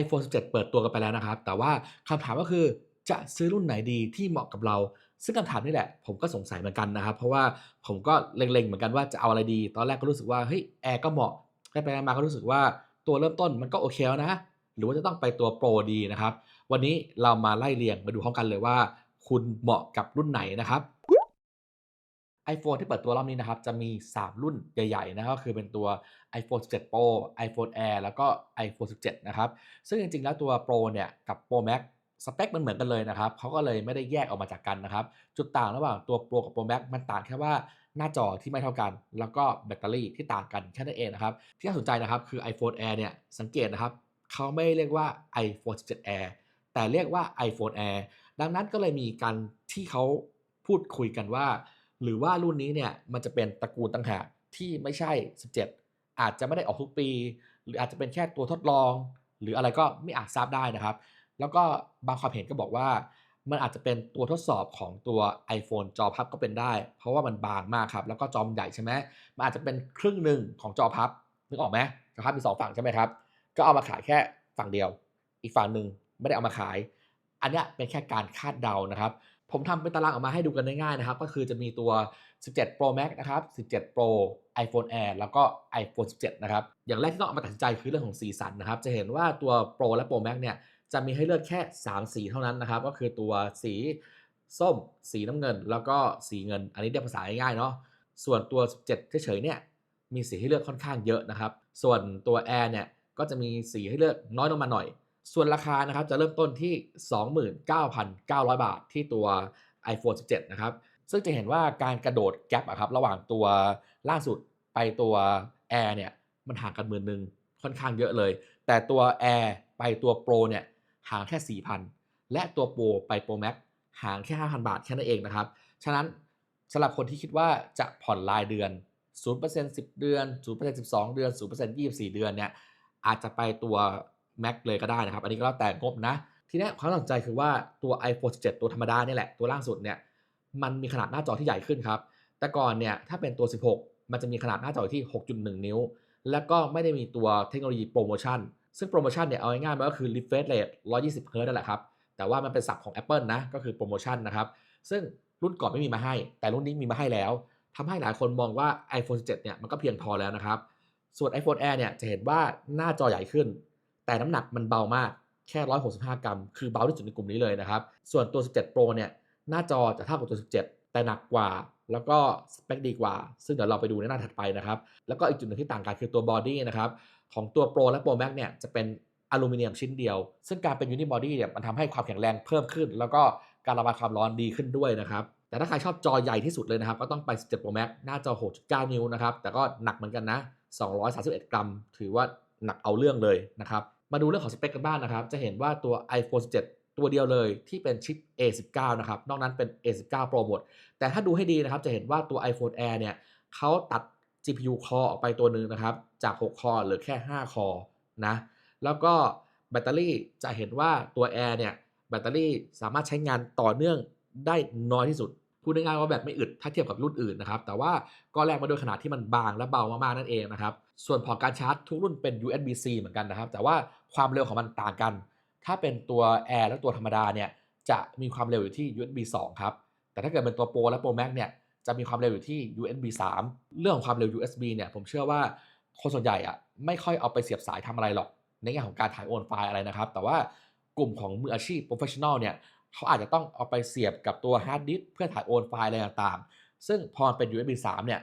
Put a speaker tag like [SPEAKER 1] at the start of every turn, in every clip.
[SPEAKER 1] iPhone 17 เปิดตัวกันไปแล้วนะครับ แต่ว่าคำถามก็คือจะซื้อรุ่นไหนดีที่เหมาะกับเรา ซึ่งคำถามนี่แหละ ผมก็สงสัยเหมือนกันนะครับ เพราะว่าผมก็เล็งๆเหมือนกันว่าจะเอาอะไรดี ตอนแรกก็รู้สึกว่าเฮ้ยแอร์ก็เหมาะไปไปมาก็รู้สึกว่าตัวเริ่มต้นมันก็โอเคแล้วนะ หรือว่าจะต้องไปตัวโปรดีนะครับ วันนี้เรามาไล่เรียงมาดูพร้อมกันเลยว่า คุณเหมาะกับรุ่นไหนนะครับ iPhone ที่เปิดตัวรอบนี้นะครับ จะมี 3 รุ่นใหญ่ๆนะก็คือเป็นตัว iPhone 17 Pro iPhone Air แล้วก็ iPhone 17 นะครับ ซึ่งจริงๆ แล้วตัว Pro เนี่ยกับ Pro Max สเปคมันเหมือนกันเลยนะครับเขาก็เลยไม่ได้แยกออกมาจากกันนะครับ จุดต่างระหว่างตัว Pro กับ Pro Max มันต่างแค่ว่าหน้าจอที่ไม่เท่ากัน แล้วก็แบตเตอรี่ที่ต่างกันแค่นั้นเองนะครับ ที่น่าสนใจนะครับคือ iPhone Air เนี่ยสังเกตนะครับเขาไม่เรียกว่า iPhone 17 Air แต่เรียกว่า iPhone Air ดังนั้นก็เลยมีการที่เขาพูดคุยกันว่า หรือว่ารุ่นนี้เนี่ยมันจะเป็นตระกูลต่างหากที่ไม่ใช่ 17 อาจจะไม่ได้ออกทุกปี หรืออาจจะเป็นแค่ตัวทดลอง หรืออะไรก็ไม่อาจทราบได้นะครับ แล้วก็บางความเห็นก็บอกว่า มันอาจจะเป็นตัวทดสอบของตัว iPhone จอพับก็เป็นได้ เพราะว่ามันบางมากครับ แล้วก็จอมนใหญ่ใช่ไหมมันอาจจะเป็นครึ่งหนึ่งของจอพับนึกออกไหมจอพับมีสองฝั่งใช่ไหมครับ ก็เอามาขายแค่ฝั่งเดียว อีกฝั่งหนึ่งไม่ได้เอามาขาย อันนี้เป็นแค่การคาดเดานะครับ ผมทำเป็นตารางออกมาให้ดูกันง่ายๆนะครับ ก็คือจะมีตัว 17 Pro Max นะครับ 17 Pro iPhone Air แล้วก็ iPhone 17 นะครับ อย่างแรกที่ต้องเอามาตัดสินใจคือเรื่องของสีสันนะครับ จะเห็นว่าตัว Pro และ Pro Max เนี่ย จะมีให้เลือกแค่ 3 สีเท่านั้นนะครับ ก็คือตัวสีส้ม สีน้ำเงิน แล้วก็สีเงิน อันนี้เรียกภาษาง่ายๆเนาะ ส่วนตัว 17 เฉยๆ เนี่ย มีสีให้เลือกค่อนข้างเยอะนะครับ ส่วนตัว Air เนี่ย ก็จะมีสีให้เลือกน้อยลงมาหน่อย ส่วนราคานะครับจะเริ่มต้นที่ 29,900 บาทที่ตัว iPhone 17 นะครับ ซึ่งจะเห็นว่าการกระโดดแกลบอะครับระหว่างตัวล่าสุดไปตัว Air เนี่ยมันห่างกันหมื่นหนึ่งค่อนข้างเยอะเลย แต่ตัว Air ไปตัว Pro เนี่ยห่างแค่ 4,000 และตัว Pro ไป Pro Max ห่างแค่ 5,000 บาทแค่นั้นเองนะครับ ฉะนั้นสำหรับคนที่คิดว่าจะผ่อนรายเดือน 0% 10 เดือน 0% 12 เดือน 0% 24 เดือนเนี่ยอาจจะไปตัว Mac เลยก็ได้นะครับ อันนี้ก็แล้วแต่งบนะ ทีนี้ความสนใจคือว่าตัว iPhone 17 ตัวธรรมดาเนี่ยแหละ ตัวล่างสุดเนี่ย มันมีขนาดหน้าจอที่ใหญ่ขึ้นครับ แต่ก่อนเนี่ยถ้าเป็นตัว 16 มันจะมีขนาดหน้าจอที่ 6.1 นิ้ว แล้วก็ไม่ได้มีตัวเทคโนโลยีโปรโมชั่น ซึ่งโปรโมชั่นเนี่ยเอาง่ายๆมันก็คือ refresh rate 120 Hz นั่นแหละครับ แต่ว่ามันเป็นศัพท์ของ Apple นะ ก็คือโปรโมชั่นนะครับ ซึ่งรุ่นก่อนไม่มีมาให้ แต่รุ่นนี้มีมาให้แล้วทำให้หลายคนมองว่า iPhone 17 เนี่ยมันก็เพียงพอแล้วนะครับ ส่วน iPhone Air เนี่ยจะเห็นว่าหน้าจอใหญ่ขึ้น แต่น้ำหนักมันเบามากแค่ 165 กรัม คือเบาที่สุดในกลุ่มนี้เลยนะครับ ส่วนตัว 17 Pro เนี่ย หน้าจอจะเท่ากับตัว 17 แต่หนักกว่า แล้วก็สเปคดีกว่า ซึ่งเดี๋ยวเราไปดูในหน้าถัดไปนะครับ แล้วก็อีกจุดหนึ่งที่ต่างกันคือตัวบอดี้นะครับ ของตัว Pro และ Pro Max เนี่ยจะเป็นอลูมิเนียมชิ้นเดียว ซึ่งการเป็นยูนิบอดี้เนี่ยมันทำให้ความแข็งแรงเพิ่มขึ้น แล้วก็การระบายความร้อนดีขึ้นด้วยนะครับ แต่ถ้าใครชอบจอใหญ่ที่สุดเลยนะครับ ก็ต้องไป 17 Pro Max หน้าจอ 6.9 นิ้วนะครับ แต่ก็หนักเหมือนกันนะ 231 กรัม ถือว่าหนักเอาเรื่องเลยนะครับ มาดูเรื่องของสเปคกันบ้างนะครับ จะเห็นว่าตัว iPhone 17 ตัวเดียวเลยที่เป็นชิป A19 นะครับ นอกนั้นเป็น A19 Pro หมด แต่ถ้าดูให้ดีนะครับ จะเห็นว่าตัว iPhone Air เนี่ยเขาตัด GPU Core ออกไปตัวหนึ่งนะครับ จาก 6 คอเหลือแค่ 5 คอนะ แล้วก็แบตเตอรี่จะเห็นว่าตัว Air เนี่ยแบตเตอรี่สามารถใช้งานต่อเนื่องได้น้อยที่สุดพูดง่ายๆว่าแบบไม่อึดถ้าเทียบกับรุ่นอื่นนะครับ แต่ว่าก็แลกมาด้วยขนาดที่มันบางและเบามากๆนั่นเองนะครับ ส่วนพอร์ตการชาร์จทุกรุ่นเป็น USB-C เหมือนกันนะครับ แต่ว่าความเร็วของมันต่างกัน ถ้าเป็นตัว Air และตัวธรรมดาเนี่ยจะมีความเร็วอยู่ที่ USB 2 ครับ แต่ถ้าเกิดเป็นตัว Pro และ Pro Max เนี่ยจะมีความเร็วอยู่ที่ USB 3 เรื่องของความเร็ว USB เนี่ยผมเชื่อว่าคนส่วนใหญ่อะไม่ค่อยเอาไปเสียบสายทำอะไรหรอก ในแง่ของการถ่ายโอนไฟล์อะไรนะครับ แต่ว่ากลุ่มของมืออาชีพ professional เนี่ยเขาอาจจะต้องเอาไปเสียบกับตัวฮาร์ดดิสก์เพื่อถ่ายโอนไฟล์อะไรต่างๆ ซึ่งพอเป็น USB 3 เนี่ย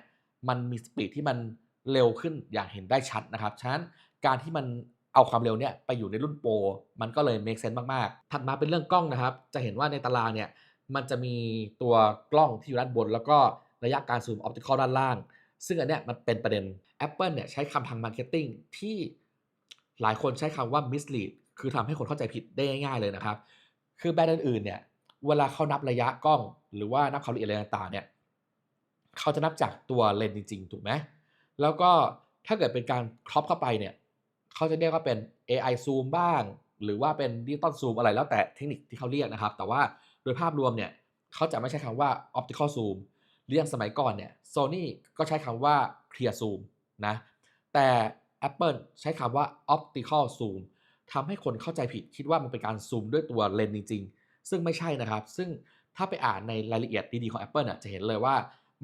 [SPEAKER 1] มันมีสปีดที่มัน เร็วขึ้นอย่างเห็นได้ชัดนะครับ ฉะนั้นการที่มันเอาความเร็วเนี่ยไปอยู่ในรุ่นโปรมันก็เลย make sense มาก ๆ ถัดมาเป็นเรื่องกล้องนะครับ จะเห็นว่าในตารางเนี่ยมันจะมีตัวกล้องที่อยู่ด้านบน แล้วก็ระยะการซูมออปติคอลด้านล่าง ซึ่งอันเนี้ยมันเป็นประเด็น Apple เนี่ยใช้คำทางมาร์เก็ตติ้งที่หลายคนใช้คำว่า mislead คือทำให้คนเข้าใจผิดได้ง่าย ๆ เลยนะครับ คือแบรนด์อื่นๆเนี่ยเวลาเขานับระยะกล้อง หรือว่านับความละเอียดอะไรต่างๆเนี่ยเขาจะนับจากตัวเลนส์จริงๆ ถูกไหม แล้วก็ถ้าเกิดเป็นการครอปเข้าไปเนี่ยเขาจะเรียกว่าเป็น AI zoom บ้าง หรือว่าเป็นดิจิตอลซูมอะไรแล้วแต่เทคนิคที่เขาเรียกนะครับ แต่ว่าโดยภาพรวมเนี่ยเขาจะไม่ใช้คำว่า optical zoom เรื่องสมัยก่อนเนี่ย Sony ก็ใช้คำว่า clear zoom นะ แต่ Apple ใช้คำว่า optical zoom ทำให้คนเข้าใจผิดคิดว่ามันเป็นการซูมด้วยตัวเลนส์จริง ๆ ซึ่งไม่ใช่นะครับ ซึ่งถ้าไปอ่านในรายละเอียดดีๆของ Apple น่ะจะเห็นเลยว่า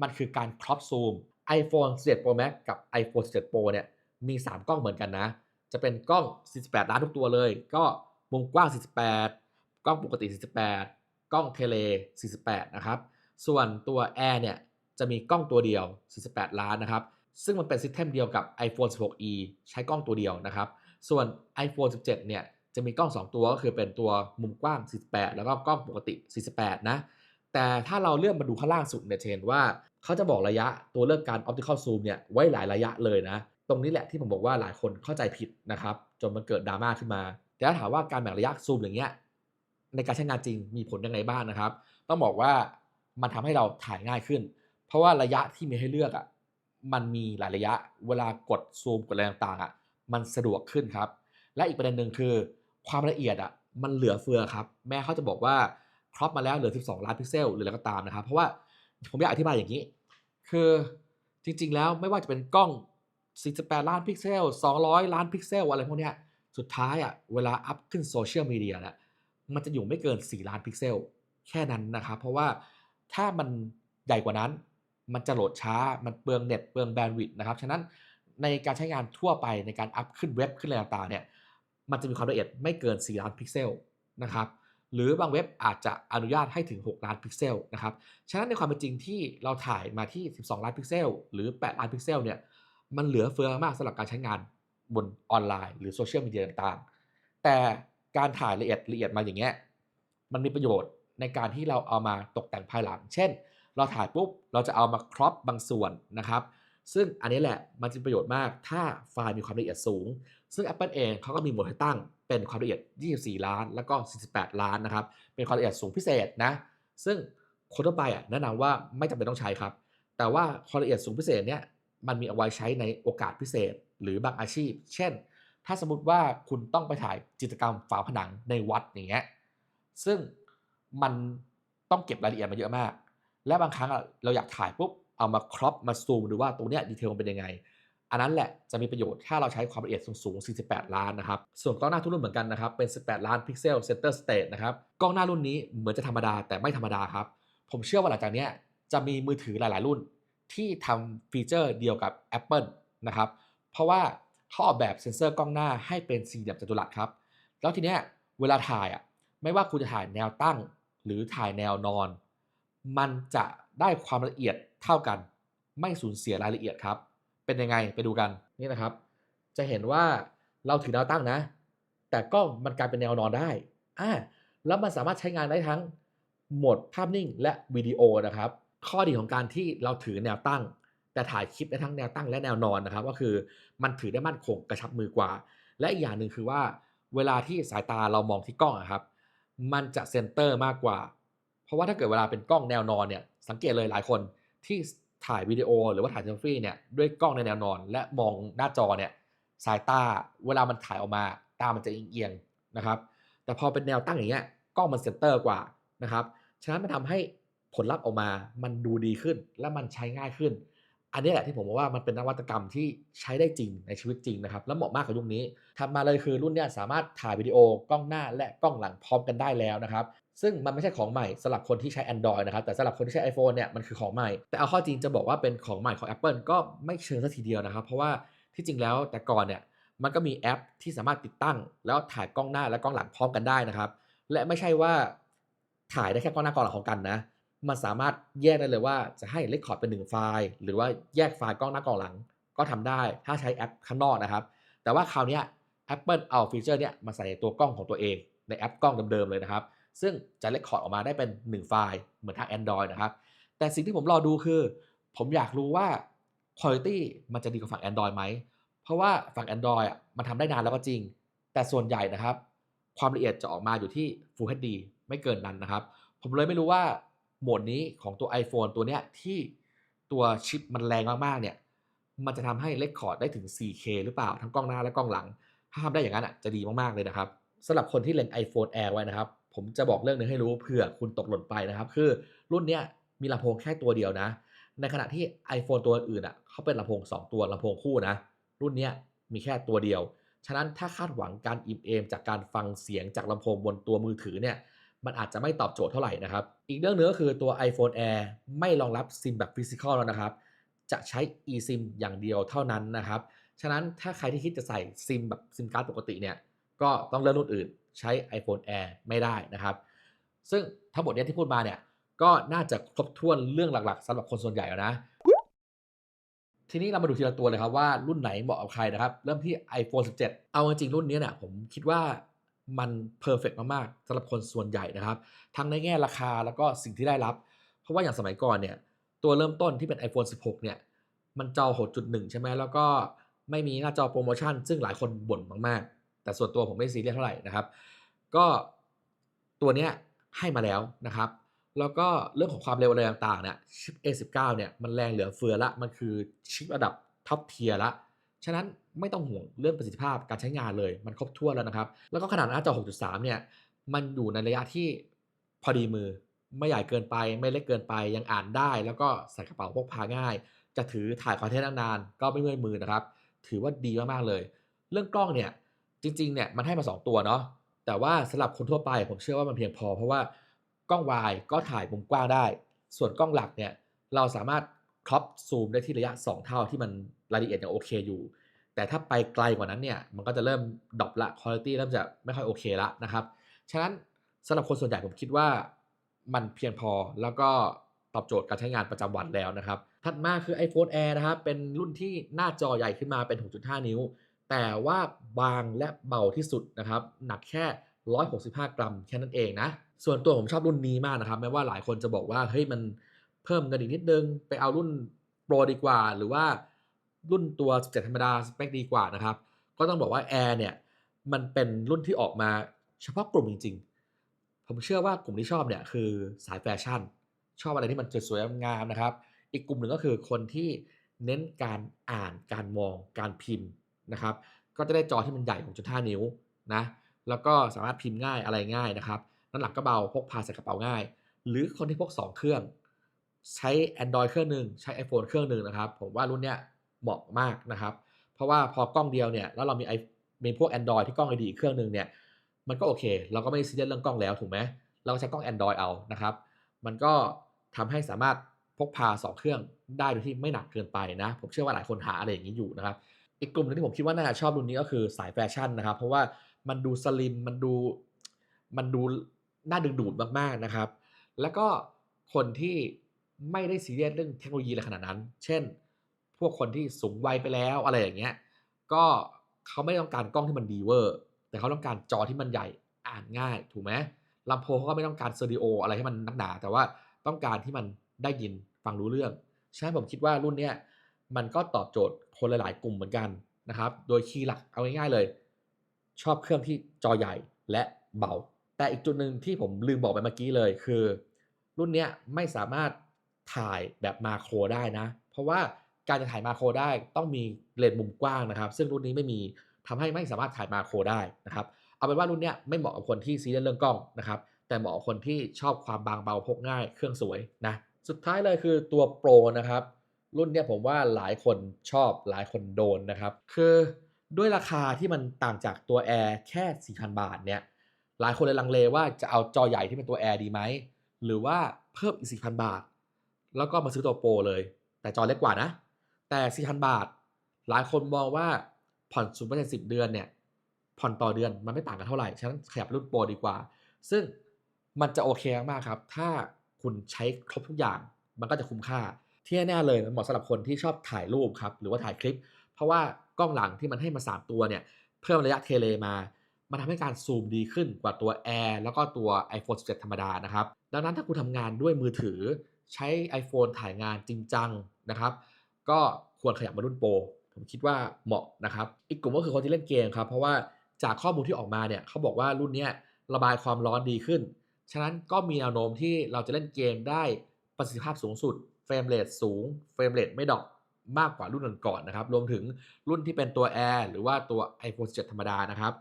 [SPEAKER 1] มันคือการ crop zoom iPhone 11 Pro Max กับ iPhone 17 Pro เนี่ยมี 3 กล้องเหมือนกันนะ จะเป็นกล้อง 48 ล้านทุกตัวเลย ก็มุมกว้าง 48 กล้องปกติ 48 กล้องเทเล 48 นะครับ ส่วนตัว Air เนี่ยจะมีกล้องตัวเดียว 48 ล้านนะครับ ซึ่งมันเป็นซิสเต็มเดียวกับ iPhone 16e ใช้กล้องตัวเดียวนะครับ ส่วน iPhone 17 เนี่ยจะมีกล้อง 2 ตัวก็คือเป็นตัวมุมกว้าง 48 แล้วก็กล้องปกติ 48 นะ แต่ถ้าเราเลื่อนมาดูข้างล่างสุดเนี่ยจะเห็นว่า เขาจะบอกระยะตัวเลือกการ optical zoom เนี่ยไว้หลายระยะเลยนะ ตรงนี้แหละที่ผมบอกว่าหลายคนเข้าใจผิดนะครับ จนมันเกิดดราม่าขึ้นมา แต่ถ้าถามว่าการแบ่งระยะซูมอย่างเงี้ยในการใช้งานจริงมีผลยังไงบ้างนะครับ ต้องบอกว่ามันทำให้เราถ่ายง่ายขึ้น เพราะว่าระยะที่มีให้เลือกอะมันมีหลายระยะเวลากดซูมกดอะไรต่างๆอะมันสะดวกขึ้นครับ และอีกประเด็นหนึ่งคือความละเอียดอะมันเหลือเฟือครับ แม้เขาจะบอกว่าครอปมาแล้วเหลือ 12 ล้านพิกเซลหรืออะไรก็ตามนะครับ เพราะว่า ผมอยากอธิบายอย่างนี้ คือจริง ๆ แล้วไม่ว่าจะเป็นกล้อง 48 ล้านพิกเซล 200 ล้านพิกเซล อะไรพวกเนี้ยสุดท้ายอะเวลาอัพขึ้นโซเชียลมีเดียนะมันจะอยู่ไม่เกิน 4 ล้านพิกเซล แค่นั้นนะครับ เพราะว่าถ้ามันใหญ่กว่านั้น มันจะโหลดช้ามันเปลืองเน็ตเปลืองแบนด์วิดต์นะครับ ฉะนั้นในการใช้งานทั่วไปในการอัพขึ้นเว็บขึ้นอะไรต่างๆเนี่ยมันจะมีความละเอียดไม่เกิน 4 ล้านพิกเซลนะครับ หรือบางเว็บอาจจะอนุญาตให้ถึง 6 ล้านพิกเซลนะครับ ฉะนั้นในความเป็นจริงที่เราถ่ายมาที่ 12 ล้านพิกเซล หรือ 8 ล้านพิกเซลเนี่ย มันเหลือเฟือมากสำหรับการใช้งานบนออนไลน์ หรือโซเชียลมีเดียต่างๆ แต่การถ่ายละเอียดละเอียดมาอย่างเงี้ย มันมีประโยชน์ในการที่เราเอามาตกแต่งภายหลัง เช่น เราถ่ายปุ๊บ เราจะเอามาครอปบางส่วนนะครับ ซึ่งอันนี้แหละมันจะประโยชน์มากถ้าไฟล์มีความละเอียดสูง ซึ่ง Apple เองเขาก็มีโหมดให้ตั้งเป็นความละเอียด 24 ล้าน แล้วก็ 48 ล้านนะครับ เป็นความละเอียดสูงพิเศษนะ ซึ่งคนทั่วไปอะแนะนำว่าไม่จำเป็นต้องใช้ครับ แต่ว่าความละเอียดสูงพิเศษเนี่ยมันมีเอาไว้ใช้ในโอกาสพิเศษ หรือบางอาชีพ เช่น ถ้าสมมติว่าคุณต้องไปถ่ายจิตรกรรมฝาผนังในวัดอย่างเงี้ย ซึ่งมันต้องเก็บรายละเอียดมาเยอะมาก และบางครั้งเราอยากถ่ายปุ๊บ เอามาครอปมาซูมดูว่าตรงเนี้ยดีเทลมันเป็นยังไง อันนั้นแหละจะมีประโยชน์ถ้าเราใช้ความละเอียดสูงๆ 48 ล้านนะครับ ส่วนกล้องหน้าทุกรุ่นเหมือนกันนะครับ เป็น 18 ล้านพิกเซลเซนเตอร์สเตทนะครับ กล้องหน้ารุ่นนี้เหมือนจะธรรมดาแต่ไม่ธรรมดาครับ ผมเชื่อว่าหลังจากนี้จะมีมือถือหลายๆ รุ่น ที่ทำฟีเจอร์เดียวกับ Apple นะครับ เพราะว่าเขาออกแบบเซ็นเซอร์กล้องหน้าให้เป็นสี่เหลี่ยมจัตุรัสครับ แล้วทีเนี้ยเวลาถ่ายอะไม่ว่าคุณจะถ่ายแนวตั้ง หรือถ่ายแนวนอน มันจะได้ความละเอียด เท่ากัน ไม่สูญเสียรายละเอียดครับ เป็นยังไงไปดูกันนี่นะครับ จะเห็นว่าเราถือแนวตั้งนะ แต่กล้องมันกลายเป็นแนวนอนได้อ่าแล้วมันสามารถใช้งานได้ทั้งโหมดภาพนิ่งและวิดีโอนะครับ ข้อดีของการที่เราถือแนวตั้ง แต่ถ่ายคลิปได้ทั้งแนวตั้งและแนวนอนนะครับ ก็คือมันถือได้มั่นคงกระชับมือกว่า และอีกอย่างหนึ่งคือว่า เวลาที่สายตาเรามองที่กล้องอะครับ มันจะเซนเตอร์มากกว่า เพราะว่าถ้าเกิดเวลาเป็นกล้องแนวนอนเนี่ยสังเกตเลยหลายคน ที่ถ่ายวิดีโอหรือว่าถ่ายเซลฟี่เนี่ยด้วยกล้องในแนวนอน และมองหน้าจอเนี่ยสายตาเวลามันถ่ายออกมาตามันจะเอียงๆนะครับ แต่พอเป็นแนวตั้งอย่างเงี้ยกล้องมันเซนเตอร์กว่านะครับฉะนั้นมันทำให้ผลลัพธ์ออกมามันดูดีขึ้นและมันใช้ง่ายขึ้น อันนี้แหละที่ผมบอกว่ามันเป็นนวัตกรรมที่ใช้ได้จริงในชีวิตจริงนะครับ และเหมาะมากกับยุคนี้ถัดมาเลยคือรุ่นเนี้ยสามารถถ่ายวิดีโอกล้องหน้าและกล้องหลังพร้อมกันได้แล้วนะครับ ซึ่งมันไม่ใช่ของใหม่สำหรับคนที่ใช้ Android นะครับ แต่สำหรับคนที่ใช้ iPhone เนี่ยมันคือของใหม่ แต่เอาข้อจริงจะบอกว่าเป็นของใหม่ของ Apple ก็ไม่เชิงสักทีเดียวนะครับ เพราะว่าที่จริงแล้วแต่ก่อนเนี่ยมันก็มีแอปที่สามารถติดตั้ง แล้วถ่ายกล้องหน้าและกล้องหลังพร้อมกันได้นะครับ และไม่ใช่ว่าถ่ายได้แค่กล้องหน้ากล้องหลังของกันนะ มันสามารถแยกได้เลยว่าจะให้เลคคอร์ดเป็นหนึ่งไฟล์ หรือว่าแยกไฟล์กล้องหน้ากล้องหลังก็ทำได้ ถ้าใช้แอปข้างนอกนะครับ แต่ว่าคราวนี้ Apple เอาฟีเจอร์เนี้ยมาใส่ในตัวกล้องของตัวเอง ในแอปกล้องเดิมๆเลยนะครับ ซึ่งจะเลคคอร์ดออกมาได้เป็น 1 ไฟล์เหมือนทาง Android นะครับ แต่สิ่งที่ผมรอดูคือ ผมอยากรู้ว่า Quality มันจะดีกว่าฝั่ง Android ไหม เพราะว่าฝั่ง Android อะมันทำได้นานแล้วก็จริง แต่ส่วนใหญ่นะครับ ความละเอียดจะออกมาอยู่ที่ Full HD ไม่เกินนั้นนะครับ ผมเลยไม่รู้ว่าโหมดนี้ของตัว iPhone ตัวเนี้ยที่ตัวชิปมันแรงมากๆเนี่ยมันจะทำให้เลคคอร์ดได้ถึง 4K หรือเปล่า ทั้งกล้องหน้าและกล้องหลัง ถ้าทำได้อย่างนั้นอะจะดีมาก ๆ เลยนะครับสำหรับคนที่เล็ง iPhone Air ไว้นะครับ ผมจะบอกเรื่องหนึงให้รู้เผื่อคุณตกหล่นไปนะครับ คือรุ่นเนี้ยมีลำโพงแค่ตัวเดียวนะ ในขณะที่ iPhone ตัวอื่นอะเขาเป็นลำโพง 2 ตัวลำโพงคู่นะ รุ่นเนี้ยมีแค่ตัวเดียว ฉะนั้นถ้าคาดหวังการอิ่มเอม จากการฟังเสียงจากลำโพงบนตัวมือถือเนี่ยมันอาจจะไม่ตอบโจทย์เท่าไหร่นะครับ อีกเรื่องหนึงก็คือตัว iPhone Air ไม่รองรับซิมแบบฟิสิกอลแล้วนะครับ จะใช้ eSIM อย่างเดียวเท่านั้นนะครับ ฉะนั้นถ้าใครที่คิดจะใส่ซิมแบบซิมการ์ดปกติเนี่ย ก็ต้องเลือกรุ่นอื่น ใช้ iPhone Air ไม่ได้นะครับ ซึ่งทั้งหมดเนี้ที่พูดมาเนี่ยก็น่าจะครบถ้วนเรื่องหลักๆสำหรับคนส่วนใหญ่แล้วนะ ทีนี้เรามาดูทีละตัวเลยครับว่ารุ่นไหนเหมาะกับใครนะครับ เริ่มที่ iPhone 17 เอาจริงรุ่นนี้เนี่ยผมคิดว่ามันเพอร์เฟกมากๆสำหรับคนส่วนใหญ่นะครับ ทั้งในแง่ราคาแล้วก็สิ่งที่ได้รับ เพราะว่าอย่างสมัยก่อนเนี่ยตัวเริ่มต้นที่เป็น iPhone 16 เนี่ยมันจอ6.1 ใช่ไหมแล้วก็ไม่มีหน้าจอโปรโมชั่น ซึ่งหลายคนบ่นมากๆ แต่ส่วนตัวผมไม่ซีเรียสเท่าไหร่นะครับ ก็ตัวเนี้ยให้มาแล้วนะครับ แล้วก็เรื่องของความเร็วอะไรต่างๆเนี่ยชิป A19 เนี่ยมันแรงเหลือเฟือละ มันคือชิประดับท็อปเทียร์ละ ฉะนั้นไม่ต้องห่วงเรื่องประสิทธิภาพการใช้งานเลย มันครบถ้วนแล้วนะครับ แล้วก็ขนาดหน้าจอ 6.3 เนี่ย มันอยู่ในระยะที่พอดีมือ ไม่ใหญ่เกินไป ไม่เล็กเกินไป ยังอ่านได้ แล้วก็ใส่กระเป๋าพกพาง่าย จะถือถ่ายคอนเทนต์นานๆ ก็ไม่เมื่อยมือนะครับ ถือว่าดีมากๆเลย เรื่องกล้องเนี่ย จริงๆเนี่ยมันให้มา 2 ตัวเนาะแต่ว่าสำหรับคนทั่วไปผมเชื่อว่ามันเพียงพอ เพราะว่ากล้องวายก็ถ่ายมุมกว้างได้ ส่วนกล้องหลักเนี่ยเราสามารถครอปซูมได้ที่ระยะ 2 เท่าที่มันรายละเอียดยังโอเคอยู่ แต่ถ้าไปไกลกว่านั้นเนี่ยมันก็จะเริ่มดรอปละคุณภาพเริ่มจะไม่ค่อยโอเคละนะครับฉะนั้นสำหรับคนส่วนใหญ่ผมคิดว่ามันเพียงพอแล้วก็ตอบโจทย์การใช้งานประจำวันแล้วนะครับ ถัดมาคือ iPhone Air นะครับ เป็นรุ่นที่หน้าจอใหญ่ขึ้นมาเป็น 6.5 นิ้ว แต่ว่าบางและเบาที่สุดนะครับ หนักแค่ 165 กรัมแค่นั้นเองนะ ส่วนตัวผมชอบรุ่นนี้มากนะครับแม้ว่าหลายคนจะบอกว่าเฮ้ยมันเพิ่มเงินอีกนิดนึง ไปเอารุ่นโปรดีกว่า หรือว่ารุ่นตัว 17 ธรรมดาสเปคดีกว่านะครับ ก็ต้องบอกว่า Air เนี่ยมันเป็นรุ่นที่ออกมาเฉพาะกลุ่มจริง ๆ ผมเชื่อว่ากลุ่มที่ชอบเนี่ยคือสายแฟชั่น ชอบอะไรที่มันสวยๆงามนะครับ อีกกลุ่มหนึ่งก็คือคนที่เน้นการอ่านการมองการพิมพ์ นะครับ ก็จะได้จอที่มันใหญ่ 6.5 นิ้วนะ แล้วก็สามารถพิมพ์ง่ายอะไรง่ายนะครับ น้ำหนักก็เบา พกพาใส่กระเป๋าง่าย หรือคนที่พก 2 เครื่อง ใช้ Android เครื่องหนึ่งใช้ iPhone เครื่องหนึ่งนะครับ ผมว่ารุ่นเนี้ยเหมาะมากนะครับ เพราะว่าพอกล้องเดียวเนี่ย แล้วเรามีไอมีพวก Android ที่กล้องดีอีกเครื่องหนึ่งเนี่ย มันก็โอเค เราก็ไม่ซีเรียสเรื่องกล้องแล้วถูกไหม เราก็ใช้กล้อง Android เอา นะครับ มันก็ทำให้สามารถพกพา 2 เครื่องได้โดยที่ไม่หนักเกินไปนะ ผมเชื่อว่าหลายคนหาอะไรอย่างนี้อยู่นะครับ อีกกลุ่มหนึงที่ผมคิดว่าน่าจะชอบรุ่นนี้ก็คือสายแฟชั่นนะครับ เพราะว่ามันดูสลิมมันดูมันดูน่าดึงดูดมากๆนะครับ แล้วก็คนที่ไม่ได้ซีเรียสเรื่องเทคโนโลยีอะไรขนาดนั้น เช่น พวกคนที่สูงวัยไปแล้วอะไรอย่างเงี้ย ก็เขาไม่ต้องการกล้องที่มันดีเวอร์ แต่เขาต้องการจอที่มันใหญ่อ่านง่าย ถูกไหมลำโพงเขาก็ไม่ต้องการสเตอริโออะไรให้มันนักหนา แต่ว่าต้องการที่มันได้ยินฟังรู้เรื่องฉะนั้นผมคิดว่ารุ่นเนี้ย มันก็ตอบโจทย์คนหลายๆ กลุ่มเหมือนกันนะครับ โดยคีย์หลักเอาง่ายๆเลย ชอบเครื่องที่จอใหญ่และเบา แต่อีกจุดหนึ่งที่ผมลืมบอกไปเมื่อกี้เลยคือ รุ่นเนี้ยไม่สามารถถ่ายแบบมาโครได้นะ เพราะว่าการจะถ่ายมาโครได้ต้องมีเลนส์มุมกว้างนะครับ ซึ่งรุ่นนี้ไม่มีทำให้ไม่สามารถถ่ายมาโครได้นะครับ เอาเป็นว่ารุ่นเนี้ยไม่เหมาะกับคนที่ซีเรียสเรื่องกล้องนะครับ แต่เหมาะกับคนที่ชอบความบางเบาพกง่าย เครื่องสวยนะ สุดท้ายเลยคือตัวโปรนะครับ รุ่นเนี้ยผมว่าหลายคนชอบหลายคนโดนนะครับ คือด้วยราคาที่มันต่างจากตัว Air แค่ 4,000 บาทเนี่ยหลายคนเลยลังเลว่าจะเอาจอใหญ่ที่เป็นตัว Air ดีไหม หรือว่าเพิ่มอีก 4,000 บาท แล้วก็มาซื้อตัวโปรเลย แต่จอเล็กกว่านะ แต่ 4,000 บาท หลายคนมองว่าผ่อน0%เป็น10เดือนเนี่ยผ่อนต่อเดือนมันไม่ต่างกันเท่าไหร่ ฉะนั้นขยับรุ่นโปรดีกว่า ซึ่งมันจะโอเคมากครับ ถ้าคุณใช้ครบทุกอย่างมันก็จะคุ้มค่า ที่แน่เลยมันเหมาะสำหรับคนที่ชอบถ่ายรูปครับหรือว่าถ่ายคลิป เพราะว่ากล้องหลังที่มันให้มา 3 ตัวเนี่ยเพิ่มระยะเทเลมามันทำให้การซูมดีขึ้นกว่าตัว Air แล้วก็ตัว iPhone 17 ธรรมดานะครับ ดังนั้นถ้าคุณทำงานด้วยมือถือ ใช้ iPhone ถ่ายงานจริงจังนะครับ ก็ควรขยับมารุ่นโปรผมคิดว่าเหมาะนะครับ อีกกลุ่มก็คือคนที่เล่นเกมครับ เพราะว่าจากข้อมูลที่ออกมาเนี่ยเขาบอกว่ารุ่นนี้ระบายความร้อนดีขึ้น ฉะนั้นก็มีแนวโน้มที่เราจะเล่นเกมได้ประสิทธิภาพสูงสุด รมเรทสูงเฟรมเรทไม่ดรอปมากกว่ารุ่นก่อนๆนะครับรวมถึงรุ่นที่เป็นตัว Air หรือว่าตัว iPhone 17 ธรรมดานะครับ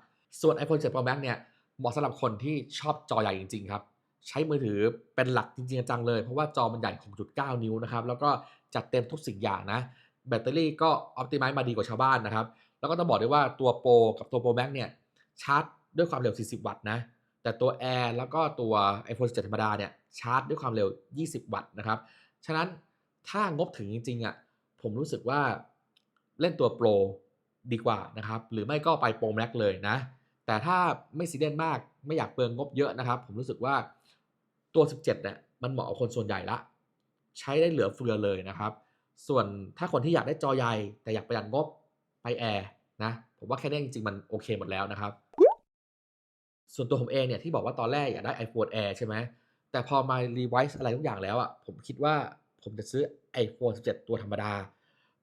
[SPEAKER 1] ส่วน iPhone 7 Pro Max เนี่ยเหมาะสำหรับคนที่ชอบจอใหญ่จริงๆครับใช้มือถือเป็นหลักจริงๆจังเลย เพราะว่าจอมันใหญ่ 6.9 นิ้วนะครับแล้วก็จัดเต็มทุกสิ่งอย่างนะแบตเตอรี่ก็ออ t ติ i z e มาดีกว่าชาวบ้านนะครับแล้วก็ต้องบอกด้วยว่าตัว Pro กับตัว Pro Max เนี่ยชาร์จด้วยความเร็ว 40 วัตต์นะแต่ตัว Air แล้วก็ตัว iPhone 17 ธรรมดาเนี่ยชาร์จด้วยความเร็ว 20 วัตต์นะครับ ฉะนั้นถ้างบถึงจริงๆอะผมรู้สึกว่าเล่นตัว Pro ดีกว่านะครับ หรือไม่ก็ไป Pro Max เลยนะ แต่ถ้าไม่ซีเรียสมากไม่อยากเปลืองงบเยอะนะครับ ผมรู้สึกว่าตัว 17เนี่ยมันเหมาะกับคนส่วนใหญ่ละ ใช้ได้เหลือเฟือเลยนะครับ ส่วนถ้าคนที่อยากได้จอใหญ่แต่อยากประหยัดงบไปแอร์นะผมว่าแค่นี้จริงๆ มันโอเคหมดแล้วนะครับ ส่วนตัวผมเองเนี่ยที่บอกว่าตอนแรกอยากได้ iPhone Air ใช่ไหม แต่พอมา revise อะไรทุกอย่างแล้วอะผมคิดว่าผมจะซื้อ iPhone 17 ตัวธรรมดา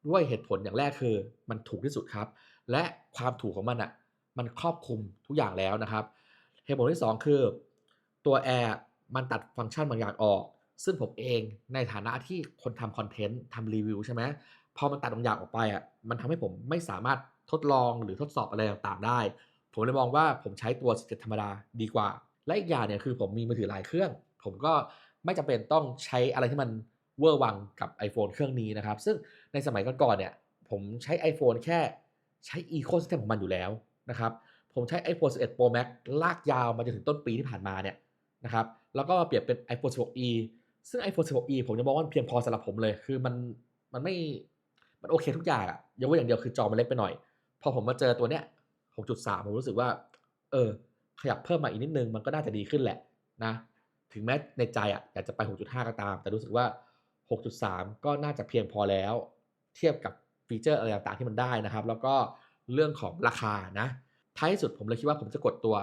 [SPEAKER 1] ด้วยเหตุผลอย่างแรกคือมันถูกที่สุดครับ และความถูกของมันอะมันครอบคลุมทุกอย่างแล้วนะครับ เหตุผลที่ 2 คือตัว Air มันตัดฟังก์ชันบางอย่างออก ซึ่งผมเองในฐานะที่คนทำคอนเทนต์ทำรีวิวใช่ไหมพอมันตัดบางอย่างออกไปอะมันทำให้ผมไม่สามารถทดลองหรือทดสอบอะไรต่างๆได้ ผมเลยมองว่าผมใช้ตัว17ธรรมดาดีกว่า และอีกอย่างเนี่ยคือผมมีมือถือหลายเครื่อง ผมก็ไม่จำเป็นต้องใช้อะไรที่มันเวอร์วังกับ iPhone เครื่องนี้นะครับ ซึ่งในสมัยก่อนๆเนี่ยผมใช้ iPhone แค่ใช้ Ecosystem ของมันอยู่แล้วนะครับ ผมใช้ iPhone 11 Pro Max ลากยาวมาจนถึงต้นปีที่ผ่านมาเนี่ยนะครับแล้วก็เปลี่ยนเป็น iPhone 16e ซึ่ง iPhone 16e ผมจะมองว่ามันเพียงพอสำหรับผมเลย คือมันมันไม่มันโอเคทุกอย่างอะยกเว้นอย่างเดียวคือจอมันเล็กไปหน่อย พอผมมาเจอตัวเนี้ย 6.3 ผมรู้สึกว่า เออ ขยับเพิ่มมาอีกนิดนึงมันก็น่าจะดีขึ้นแหละนะ ถึงแม้ในใจอะอยากจะไป 6.5 ก็ตาม แต่รู้สึกว่า 6.3 ก็น่าจะเพียงพอแล้ว เทียบกับฟีเจอร์อะไรต่างๆที่มันได้นะครับ แล้วก็เรื่องของราคานะ ท้ายที่สุดผมเลยคิดว่าผมจะกดตัว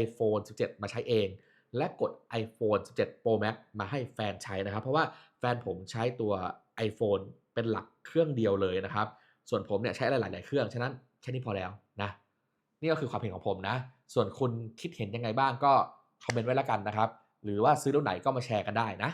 [SPEAKER 1] iPhone 17 มาใช้เอง และกด iPhone 17 Pro Max มาให้แฟนใช้นะครับ เพราะว่าแฟนผมใช้ตัว iPhone เป็นหลักเครื่องเดียวเลยนะครับ ส่วนผมเนี่ยใช้หลาย ๆ เครื่อง ฉะนั้นแค่นี้พอแล้วนะ นี่ก็คือความเห็นของผมนะ ส่วนคุณคิดเห็นยังไงบ้างก็คอมเมนต์ไว้แล้วกันนะครับ หรือว่าซื้อรุ่นไหนก็มาแชร์กันได้นะ